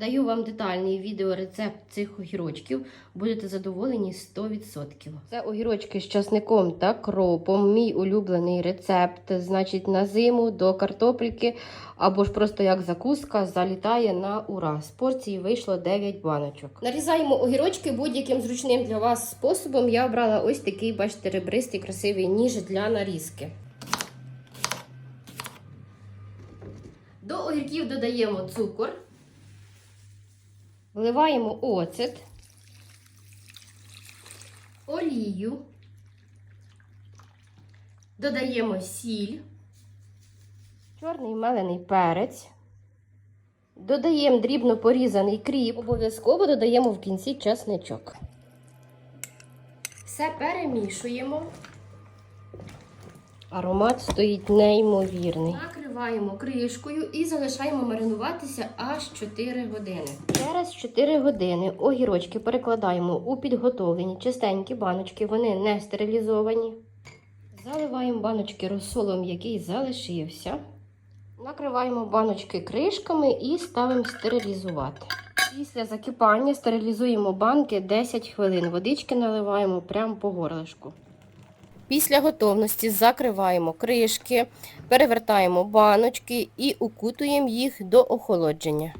Даю вам детальний відеорецепт цих огірочків. Будете задоволені 100%. Це огірочки з часником та кропом. Мій улюблений рецепт. Значить, на зиму до картопельки або ж просто як закуска залітає на ура. З порції вийшло 9 баночок. Нарізаємо огірочки будь-яким зручним для вас способом. Я обрала ось такий, бачите, ребристий красивий ніж для нарізки. До огірків додаємо цукор. Вливаємо оцет, олію, додаємо сіль, чорний мелений перець, додаємо дрібно порізаний кріп, обов'язково додаємо в кінці чесничок. Все перемішуємо. Аромат стоїть неймовірний. Накриваємо кришкою і залишаємо маринуватися аж 4 години. Через 4 години огірочки перекладаємо у підготовлені чистенькі баночки, вони не стерилізовані. Заливаємо баночки розсолом, який залишився. Накриваємо баночки кришками і ставимо стерилізувати. Після закипання стерилізуємо банки 10 хвилин. Водички наливаємо прямо по горлишку. Після готовності закриваємо кришки, перевертаємо баночки і укутуємо їх до охолодження.